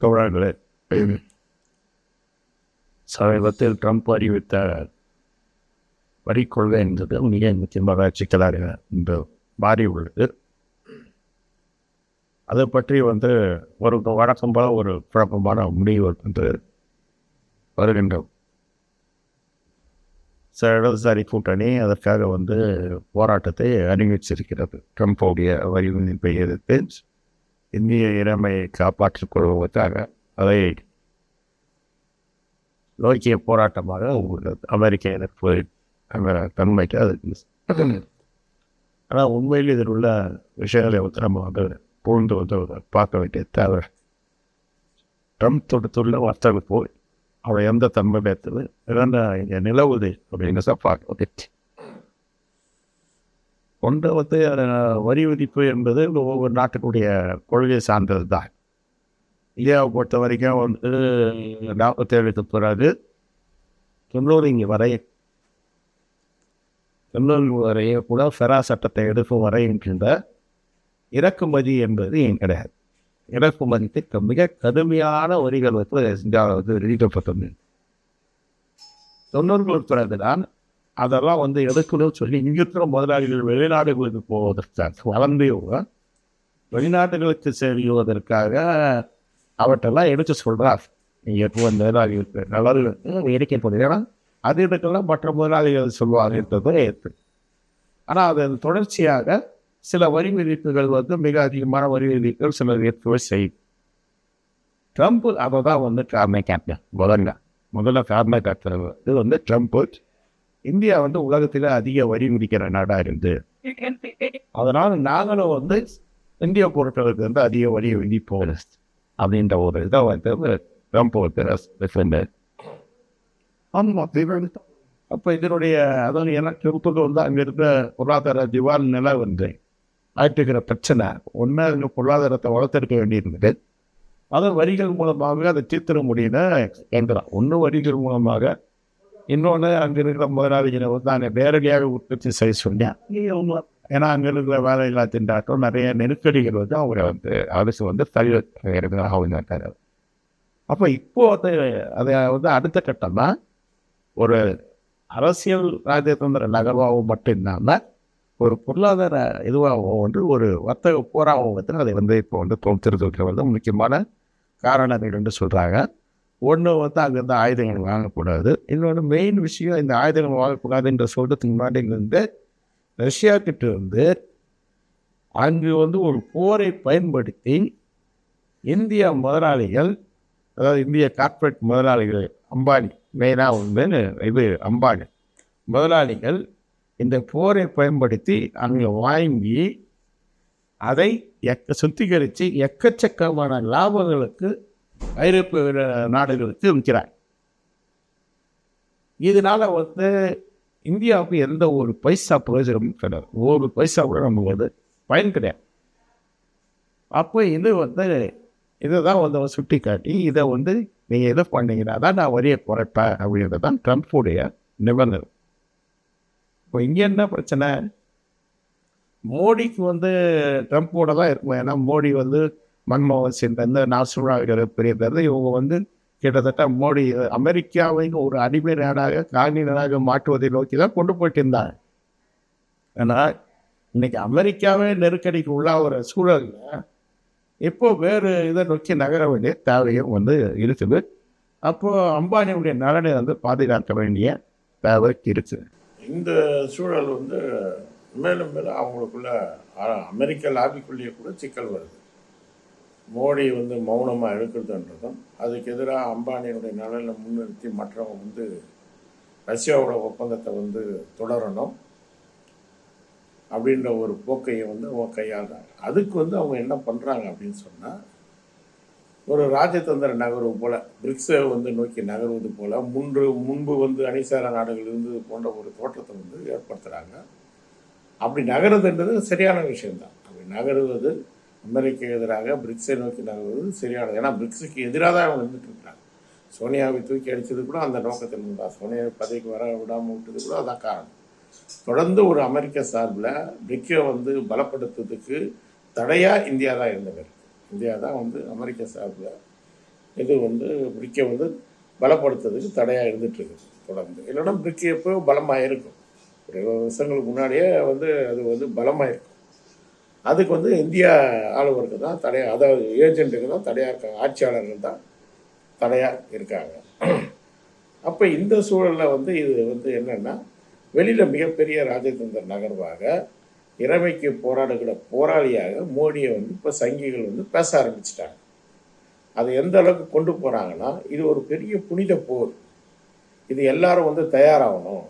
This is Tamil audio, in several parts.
தோழர்களே சமீபத்தில் ட்ரம்ப் அறிவித்த வரி கொள்கை என்பது மிக முக்கியமாக சிக்கலாக இன்று மாறி உள்ளது அதை பற்றி வந்து ஒரு வழக்கம் போல ஒரு குழப்பமான முடிவு வந்து வருகின்றோம் சில இடதுசாரி கூட்டணி அதற்காக வந்து போராட்டத்தை அறிவிச்சிருக்கிறது. ட்ரம்ப்போடைய வரி எதிர்த்து இந்திய இளமையை காப்பாற்றிக் கொள்வதற்காக அதை நோக்கிய போராட்டமாக அமெரிக்க எதிர்ப்பு தன்மைக்கு அது ஆனால் உண்மையில் இதில் உள்ள விஷயங்களை வந்து நம்ம வந்து புகுந்து வந்து பார்க்க வேண்டிய தேவை. ட்ரம்ப் தொடுத்துள்ள வர்த்தக போய் அவளை எந்த தன்மை பேர்த்தது இதெல்லாம் இங்கே நிலவுது அப்படின்னு பார்க்க ஒன்று வந்து வரி விதிப்பு என்பது ஒவ்வொரு நாட்டுக்குடைய கொள்கை சார்ந்தது தான் இந்தியாவை பொறுத்த வரைக்கும் வந்து நாற்பத்தேழுக்கு பிறகு தொண்ணூறு இங்கே வரை தொண்ணூறு வரைய கூட ஃபெரா சட்டத்தை எடுக்கும் வரை என்கின்ற இறக்குமதி என்பது ஏன் கிடையாது? இறக்குமதிக்கு மிக கடுமையான வரிகள் வந்து இந்தியாவில் வந்து விதிக்கப்பட்டது தொண்ணூறுகளுக்கு பிறகுதான் அதெல்லாம் வந்து எடுக்கணும்னு சொல்லி இங்கே இருக்கிற முதலாளிகள் வெளிநாடுகளுக்கு போவதற்காக வளர்ந்து வெளிநாடுகளுக்கு செல்வதற்காக அவற்றெல்லாம் எடுத்து சொல்கிறார் நீங்கள் எப்போ முதலாளிகளுக்கு நல்லது போகிறீங்க ஏன்னா அது இடத்துலாம் மற்ற முதலாளிகள் சொல்லுவாங்க என்றதும் ஏற்று. ஆனால் அதன் தொடர்ச்சியாக சில வரி விதிப்புகள் வந்து மிக அதிகமான வரி விதிப்புகள் சில ஏற்கனவே செய்யும் ட்ரம்ப் அதை தான் வந்து காரணம் கேட்டேன் முதல்ல. முதல்ல காரணம் காட்டுறது இது வந்து ட்ரம்ப் இந்தியா வந்து உலகத்தில் அதிக வரி விதிக்கிற நாடாக இருந்து. அதனால் நாங்களும் வந்து இந்திய பொருட்களுக்கு வந்து அதிக வரி விதிப்போம். அப்படின்ற ஒரு இதை வந்து ட்ரம்ப் வந்து ஆமாம் அப்போ இதனுடைய அதாவது எனக்கு ட்ரம்ப்புக்கு வந்து அங்கே இருக்கிற பொருளாதார திவால் நிலை வந்து ஆட்டுக்கிற பிரச்சனை. ஒன்று அங்கே பொருளாதாரத்தை வளர்த்தெடுக்க வேண்டியிருந்தது. அதை வரிகள் மூலமாக அதை தீர்த்திட முடியல. என்கிறான் ஒன்று வரிகள் மூலமாக இன்னொன்று அங்கே இருக்கிற முதலாளிகளை வந்து நாங்கள் நேரடியாக உற்பத்தி செய்ய சொன்னேன். ஏன்னா அங்கே இருக்கிற வேலையில்லா திண்டாட்டம் நிறைய நெருக்கடிகள் வந்து அவரை வந்து அரசு வந்து தள்ளி அவங்க அப்போ இப்போ வந்து அதை வந்து அடுத்த கட்டம்னா ஒரு அரசியல் ராஜதந்திர நகர்வாகவும் மட்டும் இல்லாமல் ஒரு பொருளாதார இதுவாகவும் வந்து ஒரு வர்த்தக போராகவும் வந்து அதை வந்து இப்போ வந்து தோற்றுறதுக்கு வந்து முக்கியமான காரணங்கள் என்று சொல்கிறாங்க ஒன்று வந்து அங்கேருந்து ஆயுதங்கள் வாங்கக்கூடாது. இன்னொன்று மெயின் விஷயம் இந்த ஆயுதங்கள் வாங்கக்கூடாதுன்ற சொல்கிறதுக்கு முன்னாடி இங்கேருந்து ரஷ்யா கிட்ட வந்து அங்கு வந்து ஒரு போரை பயன்படுத்தி இந்திய முதலாளிகள் அதாவது இந்திய கார்ப்பரேட் முதலாளிகள் அம்பானி மெயினாக வந்து இது அம்பானி முதலாளிகள் இந்த போரை பயன்படுத்தி அங்கே வாங்கி அதை எக்க சுத்திகரித்து எக்கச்சக்கமான லாபங்களுக்கு ஐரோப்பிய நாடுகளுக்கு விற்கிறார் இதனால வந்து இந்தியாவுக்கு எந்த ஒரு பைசா பிரயோஜனமும் கிடையாது. ஒரு பைசா கூட நமக்கு வந்து பயன் கிடையாது. அப்போ இது வந்து இதை தான் வந்து அவன் சுட்டி காட்டி இதை வந்து நீங்கள் எதை பண்ணீங்கன்னா தான் நான் வரியை குறைப்பேன் அப்படின்றது தான் ட்ரம்ப்புடைய நிபந்தனை. இப்போ இங்கே என்ன பிரச்சனை? மோடிக்கு வந்து ட்ரம்ப்போட தான் இருக்கும் ஏன்னா மோடி வந்து மன்மோகன் சிங் இந்த நாசுராவிகர் பெரிய பேர். இவங்க வந்து கிட்டத்தட்ட மோடி அமெரிக்காவை ஒரு அடிமை நாடாக காணி நாடாக மாற்றுவதை நோக்கி தான் கொண்டு போயிட்டு இருந்தாங்க ஆனால் இன்னைக்கு அமெரிக்காவே நெருக்கடிக்கு உள்ளாகிற சூழலில் இப்போ வேறு இதை நோக்கி நகர வேண்டிய தேவையும் வந்து இருக்குது. அப்போது அம்பானியுடைய நலனை வந்து பாதுகாக்க வேண்டிய தேவை இருக்குது. இந்த சூழல் வந்து மேலும் மேலும் அவங்களுக்குள்ள அமெரிக்க லாபிக்குள்ளேயே கூட சிக்கல் வருது. மோடி வந்து மௌனமாக இருக்கிறதுன்றதும் அதுக்கு எதிராக அம்பானியுடைய நலனை முன்னிறுத்தி மற்றவங்க வந்து ரஷ்யாவோட ஒப்பந்தத்தை வந்து தொடரணும் அப்படின்ற ஒரு போக்கையை வந்து அவங்க கையாளுறாங்க. அதுக்கு வந்து அவங்க என்ன பண்ணுறாங்க அப்படின்னு சொன்னால் ஒரு ராஜதந்திர நகர்வு போல் பிரிக்ஸை வந்து நோக்கி நகர்வது போல் முன்று முன்பு வந்து அணிசார நாடுகள் இருந்தது போன்ற ஒரு தோற்றத்தை வந்து ஏற்படுத்துகிறாங்க அப்படி நகருதுன்றது சரியான விஷயம்தான். அப்படி நகருவது அமெரிக்க எதிராக பிரிக்ஸை நோக்கி நகர்வது சரியானது. ஏன்னா பிரிக்ஸுக்கு எதிராக தான் அவங்க வந்துட்டு இருக்காங்க. சோனியாவை தூக்கி அடித்தது கூட அந்த நோக்கத்தில் தான் சோனியாவை பதவிக்கு வர விடாமல் விட்டது கூட அதான் காரணம். தொடர்ந்து ஒரு அமெரிக்க சார்பில் பிரிக்கை வந்து பலப்படுத்துறதுக்கு தடையாக இந்தியா தான் இருந்தவர் இந்தியா தான் வந்து அமெரிக்க சார்பில் இது வந்து பிரிக்கை வந்து பலப்படுத்துறதுக்கு தடையாக இருந்துகிட்ருக்குது தொடர்ந்து. இல்லைன்னா பிரிக்கை எப்போ பலமாக இருக்கும். ஒரு இருபது வருஷங்களுக்கு முன்னாடியே வந்து அது வந்து பலமாக இருக்கும். அதுக்கு வந்து இந்தியா ஆளுவருக்கு தான் தடையாக அதாவது ஏஜென்ட்டுக்கு தான் தடையாக இருக்காங்க ஆட்சியாளர்கள் தான் தடையாக இருக்காங்க. அப்போ இந்த சூழலில் வந்து இது வந்து என்னென்னா வெளியில் மிகப்பெரிய ராஜதந்திர நகர்வாக இறைமைக்கு போராடுகிற போராளியாக மோடியை வந்து இப்போ சங்கிகள் வந்து பேச ஆரம்பிச்சிட்டாங்க. அது எந்த அளவுக்கு கொண்டு போகிறாங்கன்னா இது ஒரு பெரிய புனித போர். இது எல்லாரும் வந்து தயாராகணும்.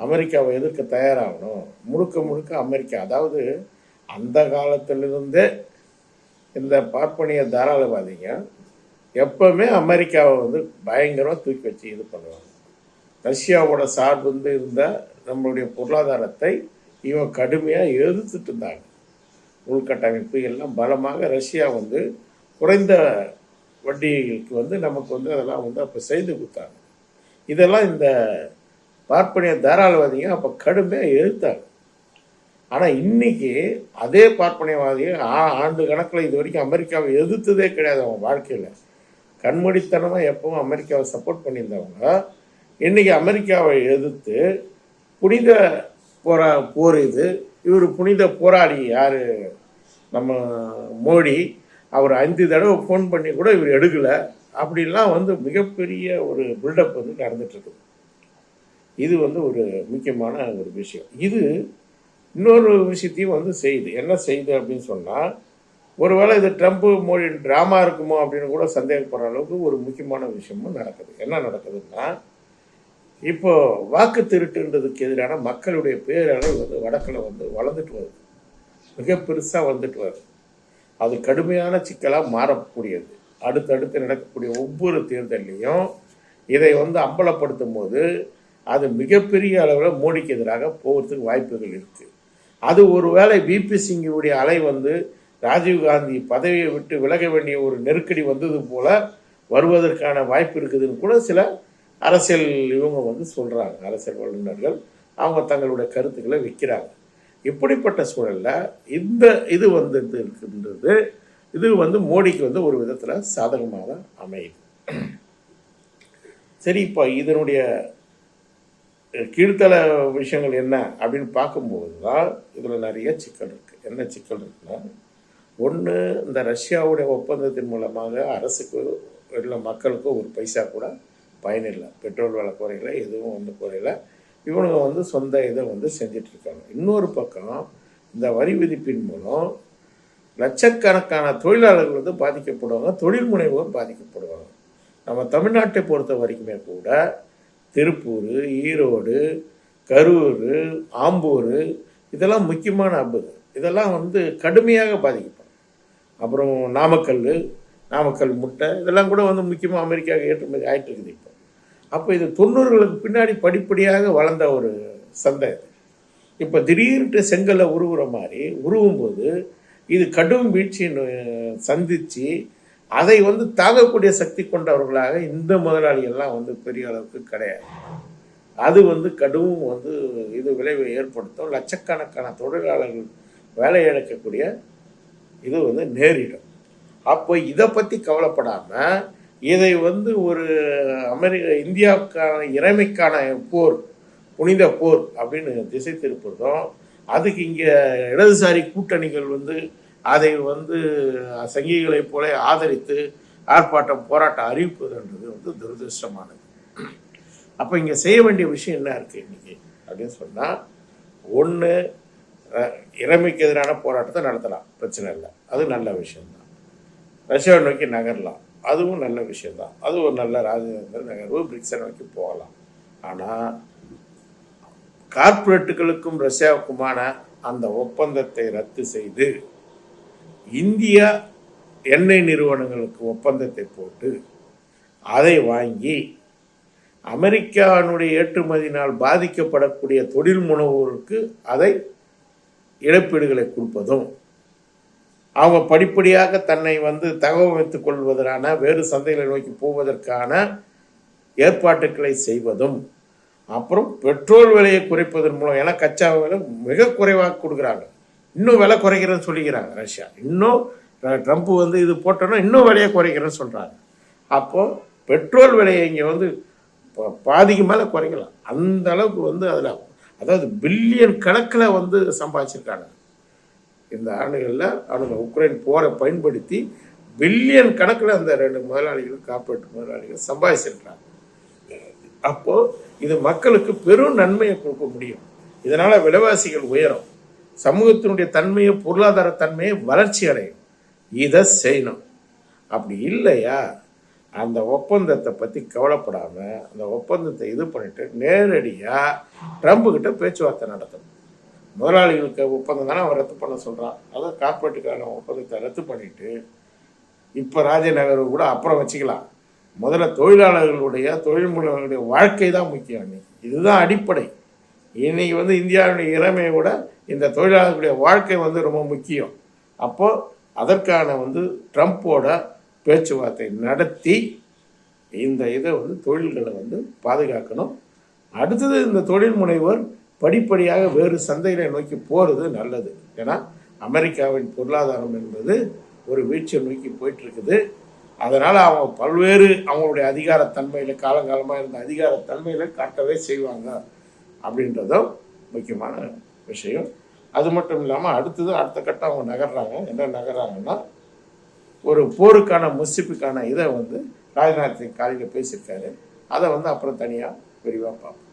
அமெரிக்காவை எதிர்க்க தயாராகணும். முழுக்க முழுக்க அமெரிக்கா அதாவது அந்த காலத்திலிருந்தே இந்த பார்ப்பனிய தாராளவாதிங்க எப்பவுமே அமெரிக்காவை வந்து பயங்கரமாக தூக்கி வச்சு இது பண்ணுவாங்க. ரஷ்யாவோட சார்பு வந்து இருந்த நம்மளுடைய பொருளாதாரத்தை இவன் கடுமையாக எதிர்த்துட்டு இருந்தாங்க. உள்கட்டமைப்பு எல்லாம் பலமாக ரஷ்யா வந்து குறைந்த வட்டிகளுக்கு வந்து நமக்கு வந்து அதெல்லாம் வந்து அப்போ செய்து கொடுத்தாங்க. இதெல்லாம் இந்த பார்ப்பனிய தாராளவாதிங்க அப்போ கடுமையாக எதிர்த்தாங்க. ஆனால் இன்னைக்கு அதே பார்ப்பனைவாதிகள் ஆ- ஆண்டு கணக்கில் இது வரைக்கும் அமெரிக்காவை எதிர்த்ததே கிடையாது அவங்க வாழ்க்கையில். கண்மூடித்தனமாக எப்பவும் அமெரிக்காவை சப்போர்ட் பண்ணியிருந்தவங்க. இன்னைக்கு அமெரிக்காவை எதிர்த்து புனித போரா போர் இது. இவர் புனித போராளி யார்? நம்ம மோடி. அவர் அஞ்சு தடவை ஃபோன் பண்ணி கூட இவர் எடுக்கலை. அப்படிலாம் வந்து மிகப்பெரிய ஒரு பில்டப் வந்து நடந்துகிட்ருக்குது இது வந்து ஒரு முக்கியமான ஒரு விஷயம். இது இன்னொரு விஷயத்தையும் வந்து செய்யுது. என்ன செய்யுது அப்படின்னு சொன்னால் ஒருவேளை இது ட்ரம்ப் மோடி ட்ராமா இருக்குமோ அப்படின்னு கூட சந்தேகப்படுற அளவுக்கு ஒரு முக்கியமான விஷயமும் நடக்குது. என்ன நடக்குதுன்னா இப்போ வாக்கு திருட்டுன்றதுக்கு எதிரான மக்களுடைய பேரளவு வந்து வடக்கில் வந்து வளர்ந்துட்டு வருது. மிக பெருசாக வந்துட்டு வருது. அது கடுமையான சிக்கலாக மாறக்கூடியது. அடுத்தடுத்து நடக்கக்கூடிய ஒவ்வொரு தேர்தல்லையும் இதை வந்து அம்பலப்படுத்தும் போது அது மிகப்பெரிய அளவில் மோடிக்கு எதிராக போகிறதுக்கு வாய்ப்புகள் இருக்குது அது ஒருவேளை பிபி சிங்கினுடைய அலை வந்து ராஜீவ்காந்தி பதவியை விட்டு விலக வேண்டிய ஒரு நெருக்கடி வந்தது போல வருவதற்கான வாய்ப்பு இருக்குதுன்னு கூட சில அரசியல் இவங்க வந்து சொல்கிறாங்க அரசியல் வல்லுநர்கள் அவங்க தங்களுடைய கருத்துக்களை விற்கிறாங்க இப்படிப்பட்ட சூழலில் இந்த இது வந்து இருக்கின்றது. இது வந்து மோடிக்கு வந்து ஒரு விதத்தில் சாதகமாக தான் அமையுது. சரி இப்போ இதனுடைய கீழ்த்தல விஷயங்கள் என்ன அப்படின்னு பார்க்கும்போது தான் இதில் நிறைய சிக்கல் இருக்குது என்ன சிக்கல் இருக்குன்னா ஒன்று இந்த ரஷ்யாவுடைய ஒப்பந்தத்தின் மூலமாக அரசுக்கு இல்லை மக்களுக்கு ஒரு பைசா கூட பயனில்லை. பெட்ரோல் விலை குறையில எதுவும் வந்து குறையில. இவனுங்க வந்து சொந்த இதை வந்து செஞ்சுட்டு இருக்காங்க இன்னொரு பக்கம் இந்த வரி விதிப்பின் மூலம் லட்சக்கணக்கான தொழிலாளர்கள் வந்து பாதிக்கப்படுவாங்க தொழில் முனைவோர் பாதிக்கப்படுவாங்க. நம்ம தமிழ்நாட்டை பொறுத்த வரைக்குமே கூட திருப்பூர் ஈரோடு கரூர் ஆம்பூர் இதெல்லாம் முக்கியமான அம்புது இதெல்லாம் வந்து கடுமையாக பாதிக்கப்படும். அப்புறம் நாமக்கல் நாமக்கல் முட்டை இதெல்லாம் கூட வந்து முக்கியமாக அமெரிக்காவுக்கு ஏற்றுமதி ஆயிட்டு இருக்குது இப்போ. அப்போ இது தொண்ணூறுகளுக்கு பின்னாடி படிப்படியாக வளர்ந்த ஒரு சந்தை இது. இப்போ திடீர்னு செங்கலை உருவுற மாதிரி உருவும் போது இது கடும் வீழ்ச்சியை சந்தித்து அதை வந்து தாங்கக்கூடிய சக்தி கொண்டவர்களாக இந்த முதலாளிகள்லாம் வந்து பெரிய அளவுக்கு கிடையாது. அது வந்து கடும் வந்து இது விளைவை ஏற்படுத்தும். லட்சக்கணக்கான தொழிலாளர்கள் வேலை இழக்கக்கூடிய இது வந்து நேரிடும். அப்போ இதை பற்றி கவலைப்படாமல் இதை வந்து ஒரு அமெரிக்க இந்தியாவுக்கான இறைமைக்கான போர் புனித போர் அப்படின்னு திசை திருப்புறதும் அதுக்கு இங்கே இடதுசாரி கூட்டணிகள் வந்து அதை வந்து சங்கிகளைப் போல ஆதரித்து ஆர்ப்பாட்டம் போராட்டம் அறிவிப்பதுன்றது வந்து துரதிருஷ்டமானது. அப்போ இங்கே செய்ய வேண்டிய விஷயம் என்ன இருக்குது இன்றைக்கி அப்படின்னு சொன்னால் ஒன்று இறைமைக்கு எதிரான போராட்டத்தை நடத்தலாம். பிரச்சனை இல்லை. அது நல்ல விஷயந்தான் ரஷ்யாவை நோக்கி நகரலாம். அதுவும் நல்ல விஷயந்தான் அது ஒரு நல்ல ராஜதந்திர நகர்வு பிரிக்ஸை நோக்கி போகலாம். ஆனால் கார்ப்பரேட்டுகளுக்கும் ரஷ்யாவுக்குமான அந்த ஒப்பந்தத்தை ரத்து செய்து இந்தியா எண்ணெய் நிறுவனங்களுக்கு ஒப்பந்தத்தை போட்டு அதை வாங்கி அமெரிக்காவினுடைய ஏற்றுமதியினால் பாதிக்கப்படக்கூடிய தொழில் முனைவோருக்கு அதை இழப்பீடுகளை கொடுப்பதும் அவங்க படிப்படியாக தன்னை வந்து தகவமைத்துக் கொள்வதற்கான வேறு சந்தைகளை நோக்கி போவதற்கான ஏற்பாட்டுக்களை செய்வதும் அப்புறம் பெட்ரோல் விலையை குறைப்பதன் மூலம் ஏன்னா கச்சா விலை மிக குறைவாக கொடுக்குறாங்க. இன்னும் விலை குறைக்கிறேன்னு சொல்லிக்கிறாங்க ரஷ்யா. இன்னும் ட்ரம்ப் வந்து இது போட்டோன்னா இன்னும் விலையை குறைக்கிறேன்னு சொல்கிறாங்க அப்போது பெட்ரோல் விலையை இங்கே வந்து பா- பாதிக்கு மேலே குறைக்கலாம். அந்த அளவுக்கு வந்து அதில் அதாவது பில்லியன் கணக்கில் வந்து சம்பாதிச்சிருக்காங்க. இந்த ஆண்டுகளில் அவங்க உக்ரைன் போரை பயன்படுத்தி பில்லியன் கணக்கில் அந்த ரெண்டு முதலாளிகள் கார்ப்பரேட் முதலாளிகள் சம்பாதிச்சிருக்கிறாங்க. அப்போது இது மக்களுக்கு பெரும் நன்மையை கொடுக்க முடியும். இதனால் விலைவாசிகள் உயரும். சமூகத்தினுடைய தன்மையை பொருளாதார தன்மையை வளர்ச்சி அடையும். இதை செய்யணும். அப்படி இல்லையா? அந்த ஒப்பந்தத்தை பற்றி கவலைப்படாமல் அந்த ஒப்பந்தத்தை இது பண்ணிட்டு நேரடியாக ட்ரம்புக்கிட்ட பேச்சுவார்த்தை நடத்தணும். முதலாளிகளுக்கு ஒப்பந்தம் தானே அவன் ரத்து பண்ண சொல்கிறான் அதான் கார்பரேட்டுக்கான ஒப்பந்தத்தை ரத்து பண்ணிவிட்டு இப்போ ராஜநகர் கூட அப்புறம் வச்சுக்கலாம். முதல்ல தொழிலாளர்களுடைய தொழில்முறைகளுடைய வாழ்க்கை தான் முக்கியம் இதுதான் அடிப்படை. இன்றைக்கி வந்து இந்தியாவுடைய இளமையை விட இந்த தொழிலாளர்களுடைய வாழ்க்கை வந்து ரொம்ப முக்கியம். அப்போது அதற்கான வந்து ட்ரம்ப்போட பேச்சுவார்த்தை நடத்தி இந்த இதை வந்து தொழில்களை வந்து பாதுகாக்கணும். அடுத்தது இந்த தொழில் முனைவர் படிப்படியாக வேறு சந்தைகளை நோக்கி போகிறது நல்லது. ஏன்னா அமெரிக்காவின் பொருளாதாரம் என்பது ஒரு வீழ்ச்சியை நோக்கி போயிட்டுருக்குது. அதனால் அவங்க பல்வேறு அவங்களுடைய அதிகாரத்தன்மையில் காலங்காலமாக இருந்த அதிகாரத்தன்மையில் காட்டவே செய்வாங்க. அப்படின்றதும் முக்கியமான விஷயம். அது மட்டும் இல்லாமல் அடுத்தது அடுத்த கட்டம் அவங்க நகர்றாங்க. என்ன நகர்றாங்கன்னா ஒரு போருக்கான முசிப்புக்கான இதை வந்து ராஜ்நாத் சிங் காலையில் பேசியிருக்காரு. அதை வந்து அப்புறம் தனியாக விரிவாக பார்ப்போம்.